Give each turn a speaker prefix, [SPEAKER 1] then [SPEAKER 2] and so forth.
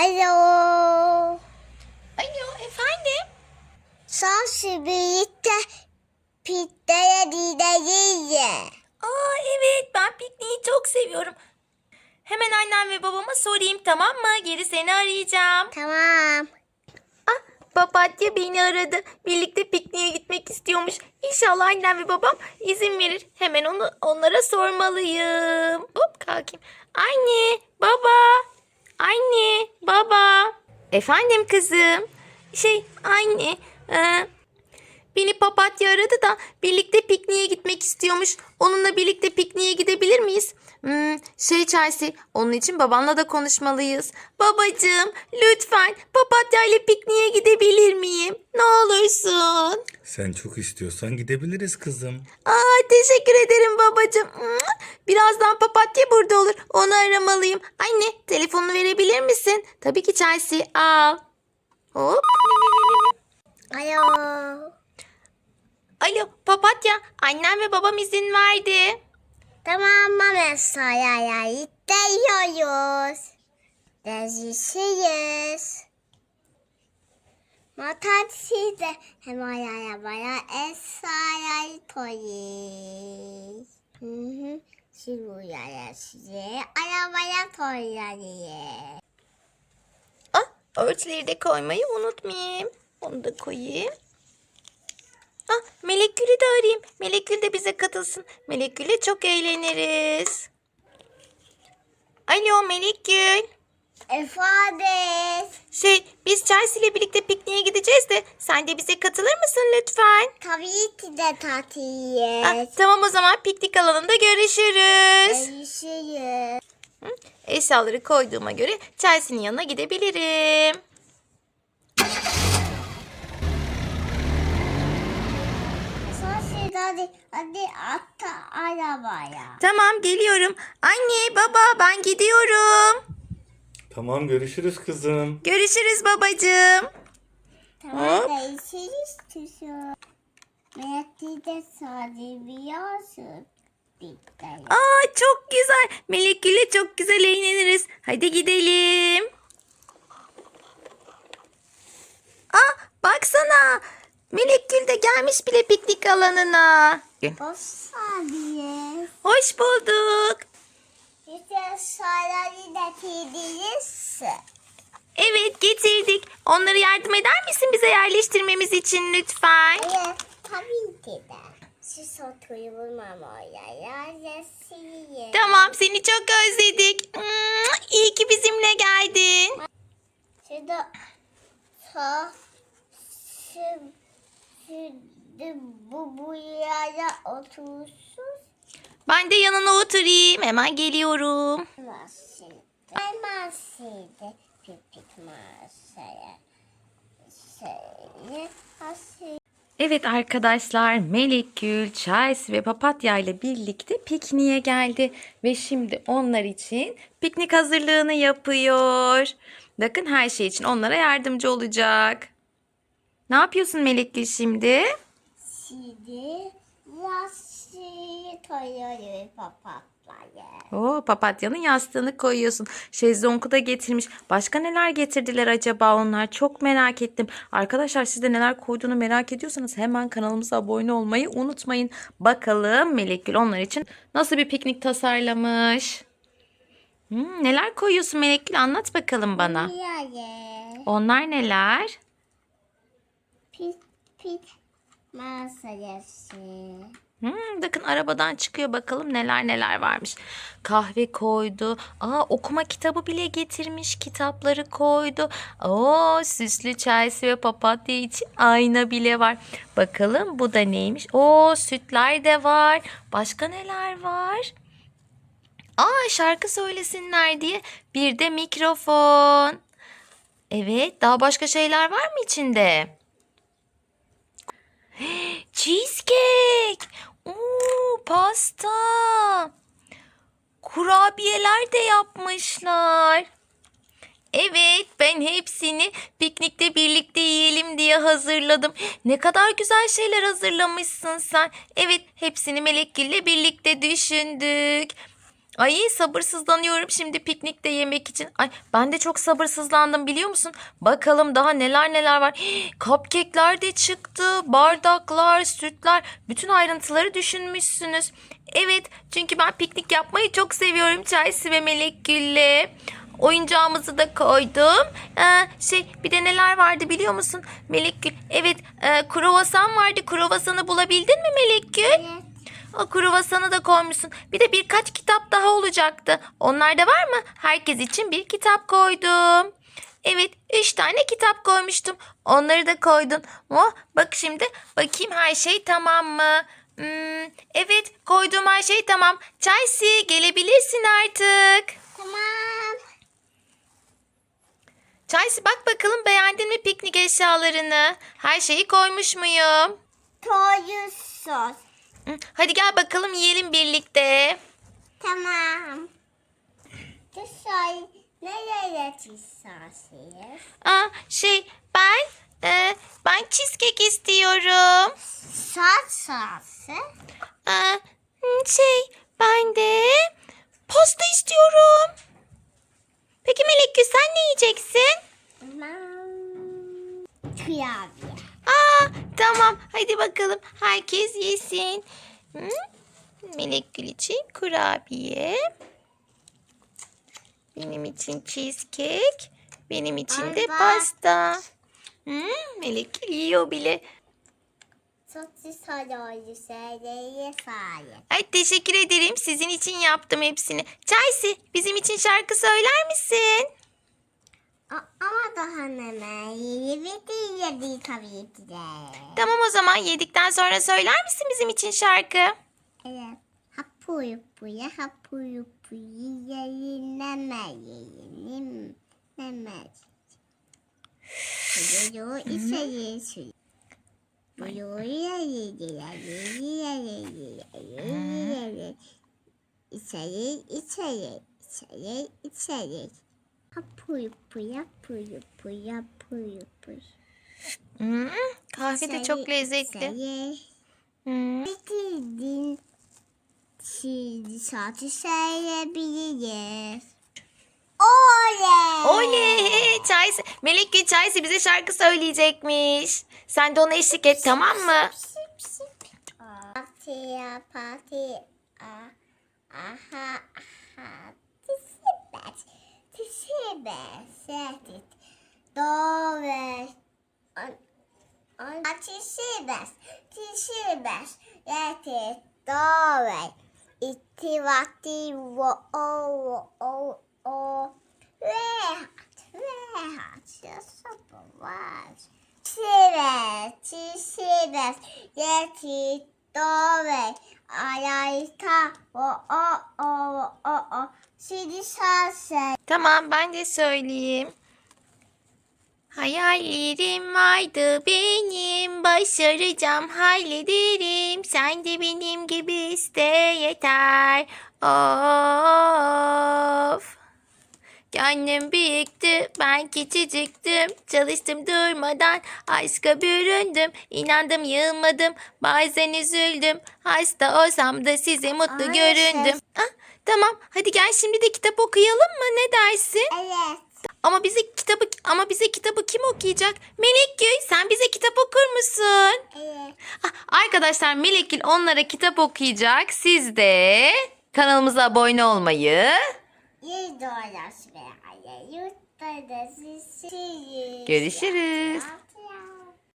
[SPEAKER 1] Alo.
[SPEAKER 2] Alo efendim.
[SPEAKER 1] Sosu birlikte pizzaya gideceğiz.
[SPEAKER 2] Aa evet ben pikniği çok seviyorum. Hemen annem ve babama sorayım tamam mı? Geri seni arayacağım.
[SPEAKER 1] Tamam.
[SPEAKER 2] Ah papatya beni aradı. Birlikte pikniğe gitmek istiyormuş. İnşallah annem ve babam izin verir. Hemen onu onlara sormalıyım. Hop kalkayım. Anne, baba. Anne, baba. Efendim kızım. Şey anne. e, beni papatya aradı da birlikte pikniğe gitmek istiyormuş. Onunla birlikte pikniğe gidebilir miyiz? Hmm, şey Chelsea, onun için babanla da konuşmalıyız. Babacığım, lütfen papatya ile pikniğe gidebilir miyim? Ne olursun.
[SPEAKER 3] Sen çok istiyorsan gidebiliriz kızım.
[SPEAKER 2] Aa, teşekkür ederim babacığım. Mua! Birazdan papatya burada olur. Onu aramalıyım. Anne, telefonunu verebilir misin? Tabii ki Chelsea. Al. Hop.
[SPEAKER 1] Alo.
[SPEAKER 2] Alo, papatya. Annem ve babam izin verdi.
[SPEAKER 1] Tamam sayaya gidiyoruz. Görüşürüz. Motor de hem arabaya esaya koyuyoruz. Hı size arabaya koyuyoruz.
[SPEAKER 2] Ah, örtüleri de koymayı unutmayayım. Onu da koyayım. Ah, Melek Gül'ü de arayayım. Melek Gül de bize katılsın. Melek Gül'le çok eğleniriz. Alo Melek Gül.
[SPEAKER 1] Efendim.
[SPEAKER 2] Şey, biz Chelsea ile birlikte pikniğe gideceğiz de sen de bize katılır mısın lütfen?
[SPEAKER 1] Tabii ki de tatlıyız.
[SPEAKER 2] Ah, tamam o zaman piknik alanında görüşürüz.
[SPEAKER 1] Görüşürüz.
[SPEAKER 2] Hı, Eşyaları koyduğuma göre Chelsea'nin yanına gidebilirim.
[SPEAKER 1] Hadi, hadi atla arabaya.
[SPEAKER 2] Tamam geliyorum. Anne baba ben gidiyorum.
[SPEAKER 3] Tamam görüşürüz kızım.
[SPEAKER 2] Görüşürüz babacığım.
[SPEAKER 1] Tamam
[SPEAKER 2] Hop.
[SPEAKER 1] değişiriz çocuğum. Melek'i de.
[SPEAKER 2] Aa çok güzel. Melek Gül'le çok güzel eğleniriz. Hadi gidelim. Aa baksana. Melek Gül de gelmiş bile piknik alanına.
[SPEAKER 1] O saniye.
[SPEAKER 2] Hoş bulduk.
[SPEAKER 1] Bize sarayı da tidiriz.
[SPEAKER 2] Evet getirdik. Onlara yardım eder misin bize yerleştirmemiz için lütfen?
[SPEAKER 1] Evet tabii ki de. Siz oturun mamaya yerleşiriz.
[SPEAKER 2] Tamam seni çok özledik. İyi ki bizimle geldin.
[SPEAKER 1] Şurada şu, şimdi bu buraya otursun.
[SPEAKER 2] Ben de yanına oturayım. Hemen geliyorum.
[SPEAKER 1] Masaydı. Ben masaydı. Pipik masaya. Şey, masayı.
[SPEAKER 2] Evet arkadaşlar Melek Gül, Chelsea ve Papatya ile birlikte pikniğe geldi. Ve şimdi onlar için piknik hazırlığını yapıyor. Bakın her şey için onlara yardımcı olacak. Ne yapıyorsun Melek Gül şimdi?
[SPEAKER 1] Şimdi masayı koyuyor papatlayı.
[SPEAKER 2] Oo, papatyanın yastığını koyuyorsun. Şezlongu da getirmiş. Başka neler getirdiler acaba onlar? Çok merak ettim. Arkadaşlar siz de neler koyduğunu merak ediyorsanız hemen kanalımıza abone olmayı unutmayın. Bakalım Melek Gül onlar için nasıl bir piknik tasarlamış. Hmm, neler koyuyorsun Melek Gül? Anlat bakalım bana. Onlar neler?
[SPEAKER 1] Pit pit masayası.
[SPEAKER 2] Hmm, bakın arabadan çıkıyor bakalım neler neler varmış. Kahve koydu. Aa okuma kitabı bile getirmiş. Kitapları koydu. Oo süslü Chelsea ve papatya için ayna bile var. Bakalım bu da neymiş? Oo sütler de var. Başka neler var? Aa şarkı söylesinler diye bir de mikrofon. Evet daha başka şeyler var mı içinde? Cheesecake. Oo, pasta. Kurabiyeler de yapmışlar. Evet, ben hepsini piknikte birlikte yiyelim diye hazırladım. Ne kadar güzel şeyler hazırlamışsın sen. Evet, hepsini Melekgül'le birlikte düşündük. Ay sabırsızlanıyorum şimdi piknikte yemek için. Ay ben de çok sabırsızlandım biliyor musun? Bakalım daha neler neler var. Hii, Cupcake'ler de çıktı. Bardaklar, sütler. Bütün ayrıntıları düşünmüşsünüz. Evet çünkü ben piknik yapmayı çok seviyorum Chelsea ve Melek Gül'le. Oyuncağımızı da koydum. Ee, şey bir de neler vardı biliyor musun? Melek Gül. Evet e, kruvasan vardı. Kruvasanı bulabildin mi Melek Gül?
[SPEAKER 1] Evet.
[SPEAKER 2] O kruvasanı da koymuşsun. Bir de birkaç kitap daha olacaktı. Onlar da var mı? Herkes için bir kitap koydum. Evet, üç tane kitap koymuştum. Onları da koydun. Oh, bak şimdi bakayım her şey tamam mı? Hmm, evet, koyduğum her şey tamam. Chelsea gelebilirsin artık.
[SPEAKER 1] Tamam.
[SPEAKER 2] Chelsea bak bakalım beğendin mi piknik eşyalarını? Her şeyi koymuş muyum?
[SPEAKER 1] Koyuyorsun.
[SPEAKER 2] Hadi gel bakalım yiyelim birlikte.
[SPEAKER 1] Tamam. Dışarı nereye çıkarsınız?
[SPEAKER 2] Aa, şey ben e, ben cheesecake istiyorum.
[SPEAKER 1] Saat saatse.
[SPEAKER 2] Aa, şey ben de pasta istiyorum. Peki Melekgül sen ne yiyeceksin?
[SPEAKER 1] Tamam. Kurabiye.
[SPEAKER 2] Aa, tamam hadi bakalım herkes yesin. Hı? Melekgül için kurabiye. Benim için cheesecake. Benim için de
[SPEAKER 1] Ay, bak.
[SPEAKER 2] pasta. Hı, Melekgül yiyor bile.
[SPEAKER 1] Çok soruyu söyleye sahip.
[SPEAKER 2] Ay teşekkür ederim. Sizin için yaptım hepsini. Chelsea bizim için şarkı söyler misin?
[SPEAKER 1] Ama daha hemen yeni bitirdi tabii ki de.
[SPEAKER 2] Tamam o zaman yedikten sonra söyler misin bizim için şarkı?
[SPEAKER 1] Evet. Hapu yupuya hapu yupuyu yayınlama yayınım. Mehmet. Buyuyor içeri suyu. Buyuyor yayı yayı yayı yayı İçeri içeri içeri içeri. Hapu yupuya hapu yupuya hapu yupuya.
[SPEAKER 2] Hmm, kahve de çok lezzetli. Hmm.
[SPEAKER 1] Bitirdin. Şimdi saati söyleyebiliriz. Oley!
[SPEAKER 2] Oley! Chelsea. Melekgül Chelsea bize şarkı söyleyecekmiş. Sen de ona eşlik et tamam mı?
[SPEAKER 1] Parti. Ah, Aha aha. Tisibet. Setit. Dove. Tisibet. Tisibet. Setit. Dove. İttivati wo o o o. Rehat. Rehat. Yasapı var. Tisibet. Tisibet. Setit. Dove. Ayayta. O o o o o. Şimdi sen söyle.
[SPEAKER 2] Tamam ben de söyleyeyim. Hayallerim vardı benim. Başaracağım hallederim sen de benim gibi iste yeter. Of. Gönlüm büyüktü ben küçücüktüm. Çalıştım durmadan aşka büründüm. İnandım yılmadım bazen üzüldüm. Hasta olsam da size mutlu
[SPEAKER 1] Ay,
[SPEAKER 2] göründüm.
[SPEAKER 1] ses-
[SPEAKER 2] ah, Tamam hadi gel şimdi de kitap okuyalım mı ne dersin?
[SPEAKER 1] Evet.
[SPEAKER 2] Ama bize kitabı ama bize kitabı kim okuyacak? Melekgül sen bize kitap okur musun?
[SPEAKER 1] Evet.
[SPEAKER 2] Ah, Arkadaşlar Melekgül onlara kitap okuyacak. Siz de kanalımıza abone olmayı, görüşürüz.